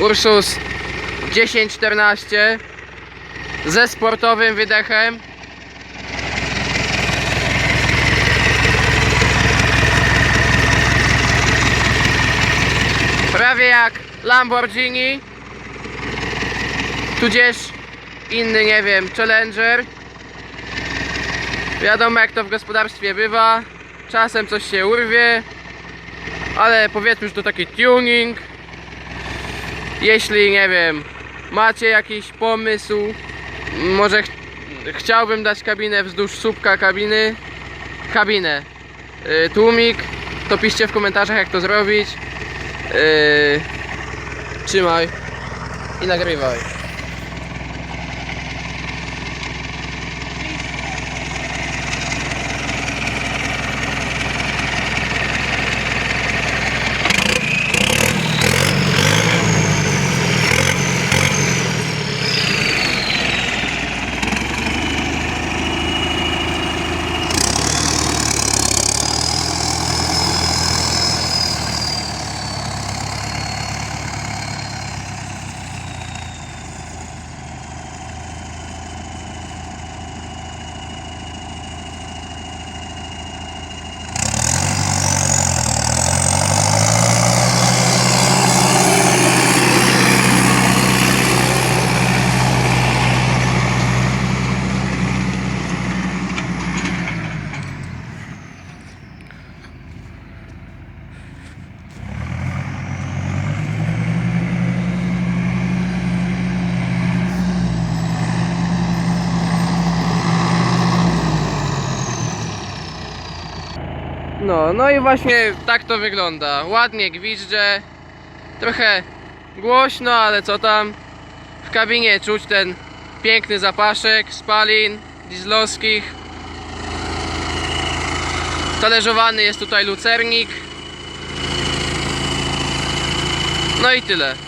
Ursus 1014 ze sportowym wydechem. Prawie jak Lamborghini, tudzież inny, nie wiem, Challenger. Wiadomo jak to w gospodarstwie bywa, czasem coś się urwie, ale powiedzmy, że to taki tuning. Jeśli, nie wiem, macie jakiś pomysł, może ch chciałbym dać kabinę wzdłuż słupka kabiny, kabinę, yy, tłumik, to piszcie w komentarzach jak to zrobić. Yy, trzymaj i nagrywaj. No, no i właśnie tak to wygląda. Ładnie gwizdże. Trochę głośno, ale co tam. W kabinie czuć ten piękny zapaszek spalin dieslowskich. Talerzowany jest tutaj lucernik. No i tyle.